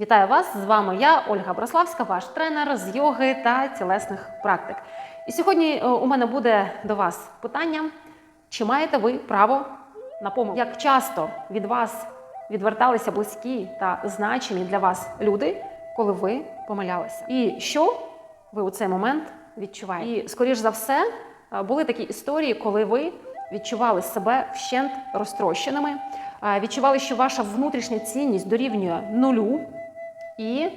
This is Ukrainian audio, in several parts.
Вітаю вас! З вами я, Ольга Брославська, ваш тренер з йоги та тілесних практик. І сьогодні е, у мене буде до вас питання: чи маєте ви право на помилку? Як часто від вас відверталися близькі та значимі для вас люди, коли ви помилялися? І що ви у цей момент відчуваєте? І скоріш за все е, були такі історії, коли ви відчували себе вщент розтрощеними, е, відчували, що ваша внутрішня цінність дорівнює нулю, і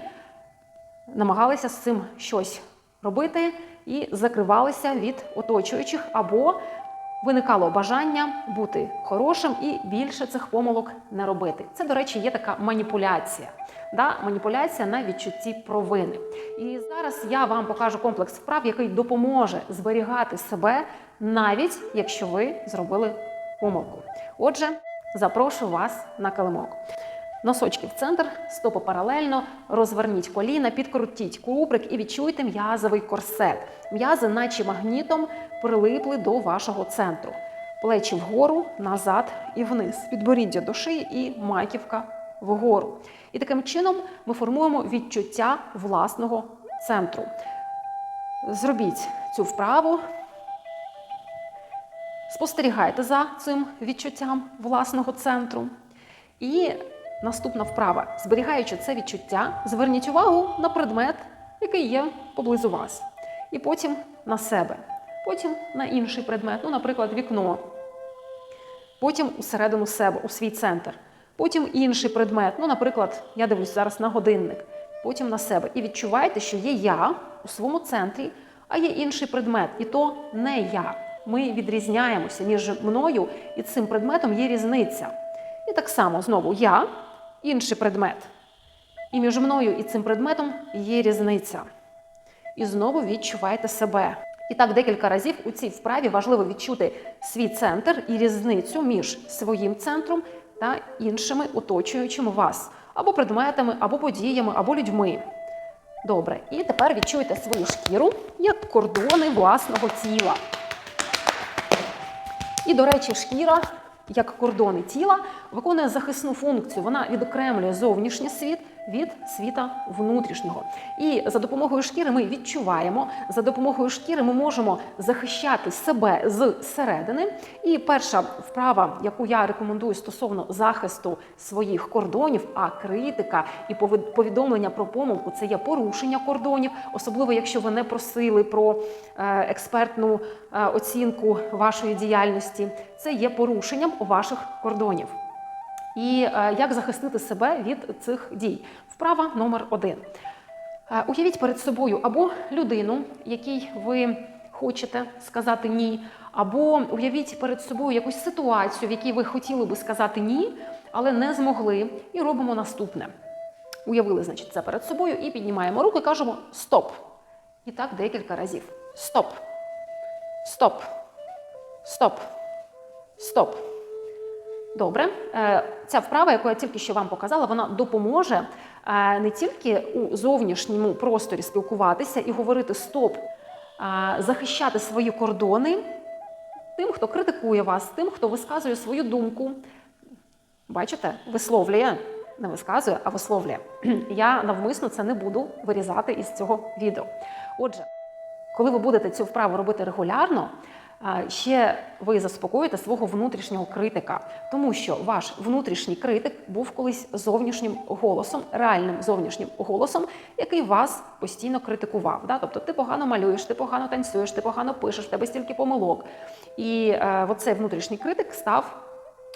намагалися з цим щось робити і закривалися від оточуючих, або виникало бажання бути хорошим і більше цих помилок не робити. Це, до речі, є така маніпуляція. Да? Маніпуляція на відчутті провини. І зараз я вам покажу комплекс вправ, який допоможе зберігати себе, навіть якщо ви зробили помилку. Отже, запрошую вас на килимок. Носочки в центр, стопи паралельно, розверніть коліна, підкрутіть кубрик і відчуйте м'язовий корсет. М'язи, наче магнітом, прилипли до вашого центру. Плечі вгору, назад і вниз. Підборіддя до шиї і маківка вгору. І таким чином ми формуємо відчуття власного центру. Зробіть цю вправу. Спостерігайте за цим відчуттям власного центру. І наступна вправа. Зберігаючи це відчуття, зверніть увагу на предмет, який є поблизу вас. І потім на себе, потім на інший предмет, ну, наприклад, вікно. Потім усередину себе, у свій центр. Потім інший предмет. Ну, наприклад, я дивлюсь зараз на годинник, потім на себе. І відчувайте, що є я у своєму центрі, а є інший предмет. І то не я. Ми відрізняємося між мною і цим предметом є різниця. І так само знову я, інший предмет. І між мною і цим предметом є різниця. І знову відчувайте себе. І так декілька разів у цій вправі важливо відчути свій центр і різницю між своїм центром та іншими оточуючими вас або предметами, або подіями, або людьми. Добре, і тепер відчуйте свою шкіру як кордони власного тіла. І, до речі, шкіра, як кордони тіла, виконує захисну функцію. Вона відокремлює зовнішній світ від світа внутрішнього. І за допомогою шкіри ми відчуваємо, за допомогою шкіри ми можемо захищати себе зсередини. І перша вправа, яку я рекомендую стосовно захисту своїх кордонів, а критика і повід- повідомлення про помилку це є порушення кордонів, особливо якщо ви не просили про е, експертну е, оцінку вашої діяльності. Це є порушенням ваших кордонів. І е, як захистити себе від цих дій? Вправа номер один. Е, Уявіть перед собою або людину, якій ви хочете сказати ні, або уявіть перед собою якусь ситуацію, в якій ви хотіли би сказати ні, але не змогли. І робимо наступне. Уявили, значить, це перед собою і піднімаємо руку і кажемо стоп. І так декілька разів. Стоп. Стоп. Стоп. Стоп. Добре, Е, ця вправа, яку я тільки що вам показала, вона допоможе е, не тільки у зовнішньому просторі спілкуватися і говорити стоп, захищати свої кордони тим, хто критикує вас, тим, хто висказує свою думку. Бачите, висловлює, не висказує, а висловлює. Я навмисно це не буду вирізати із цього відео. Отже, коли ви будете цю вправу робити регулярно, ще ви заспокоїте свого внутрішнього критика, тому що ваш внутрішній критик був колись зовнішнім голосом, реальним зовнішнім голосом, який вас постійно критикував. Да? Тобто ти погано малюєш, ти погано танцюєш, ти погано пишеш, в тебе стільки помилок. І е, оцей внутрішній критик став.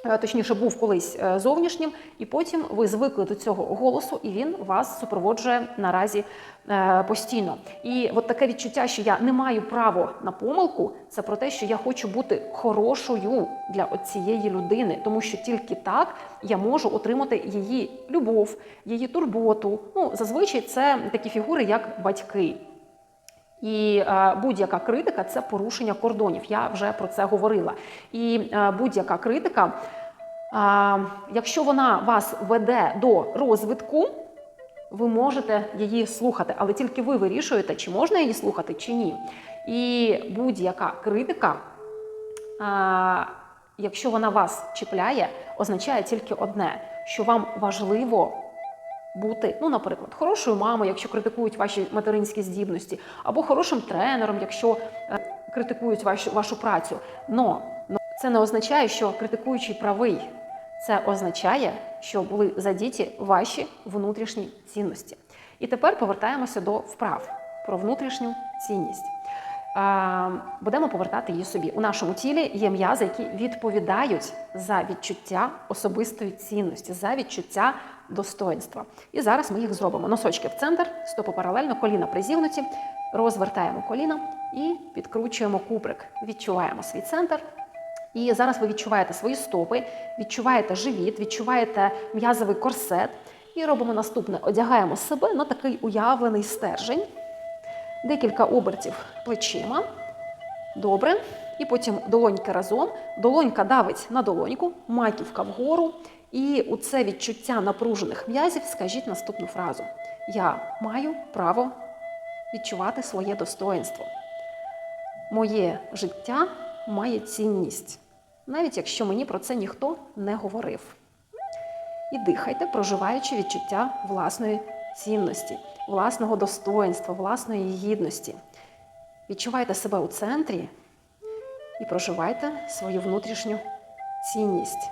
Е, Точніше, був колись е, зовнішнім, і потім ви звикли до цього голосу, і він вас супроводжує наразі е, постійно. І от таке відчуття, що я не маю права на помилку, це про те, що я хочу бути хорошою для цієї людини, тому що тільки так я можу отримати її любов, її турботу. Ну, зазвичай це такі фігури, як батьки. І будь-яка критика це порушення кордонів. Я вже про це говорила. І будь-яка критика, якщо вона вас веде до розвитку, ви можете її слухати, але тільки ви вирішуєте, чи можна її слухати, чи ні. І будь-яка критика, якщо вона вас чіпляє, означає тільки одне, що вам важливо бути, ну, наприклад, хорошою мамою, якщо критикують ваші материнські здібності, або хорошим тренером, якщо е, критикують вашу, вашу працю. Но, но це не означає, що критикуючий правий. Це означає, що були задіті ваші внутрішні цінності. І тепер повертаємося до вправ про внутрішню цінність. Будемо повертати її собі. У нашому тілі є м'язи, які відповідають за відчуття особистої цінності, за відчуття достоинства. І зараз ми їх зробимо. Носочки в центр, стопи паралельно, коліна призігнуті, розвертаємо коліна і підкручуємо куприк. Відчуваємо свій центр. І зараз ви відчуваєте свої стопи, відчуваєте живіт, відчуваєте м'язовий корсет. І робимо наступне: одягаємо себе на такий уявлений стержень. Декілька обертів плечима. Добре. І потім долоньки разом. Долонька давить на долоньку, маківка вгору. І у це відчуття напружених м'язів скажіть наступну фразу: Я маю право відчувати своє достоинство. Моє життя має цінність, навіть якщо мені про це ніхто не говорив. І дихайте, проживаючи відчуття власної цінності, власного достоинства, власної гідності. Відчувайте себе у центрі і проживайте свою внутрішню цінність.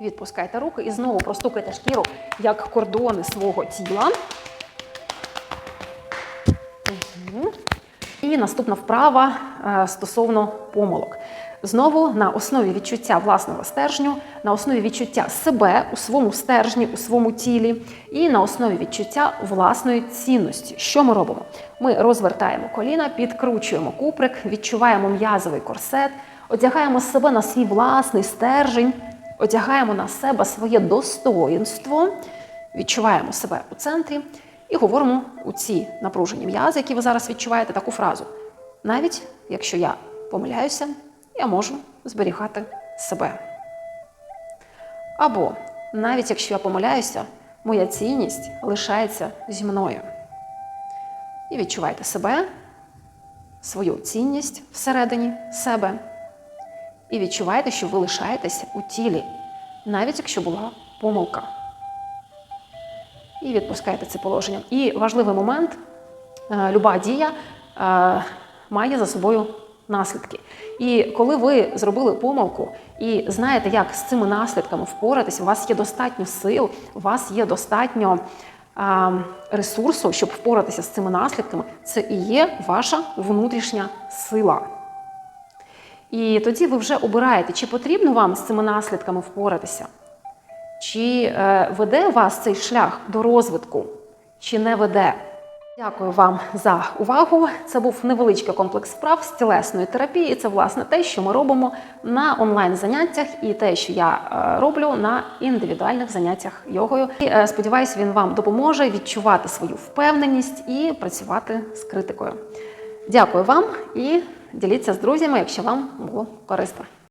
Відпускайте руки і знову простукайте шкіру як кордони свого тіла. І наступна вправа е, стосовно помилок. Знову на основі відчуття власного стержню, на основі відчуття себе у своєму стержні, у своєму тілі, і на основі відчуття власної цінності. Що ми робимо? Ми розвертаємо коліна, підкручуємо куприк, відчуваємо м'язовий корсет, одягаємо себе на свій власний стержень, одягаємо на себе своє достоїнство, відчуваємо себе у центрі і говоримо у ці напружені м'язи, які ви зараз відчуваєте, таку фразу. Навіть якщо я помиляюся, я можу зберігати себе. Або навіть якщо я помиляюся, моя цінність лишається зі мною. І відчувайте себе, свою цінність всередині себе. І відчувайте, що ви лишаєтеся у тілі, навіть якщо була помилка. І відпускайте це положення. І важливий момент: е, люба дія е, має за собою наслідки. І коли ви зробили помилку і знаєте, як з цими наслідками впоратись, у вас є достатньо сил, у вас є достатньо ресурсу, щоб впоратися з цими наслідками, це і є ваша внутрішня сила. І тоді ви вже обираєте, чи потрібно вам з цими наслідками впоратися, чи е, веде вас цей шлях до розвитку, чи не веде. Дякую вам за увагу. Це був невеличкий комплекс вправ з тілесної терапії. Це власне те, що ми робимо на онлайн-заняттях, і те, що я е, роблю на індивідуальних заняттях йогою. І е, сподіваюся, він вам допоможе відчувати свою впевненість і працювати з критикою. Дякую вам і діліться з друзями, якщо вам було корисно.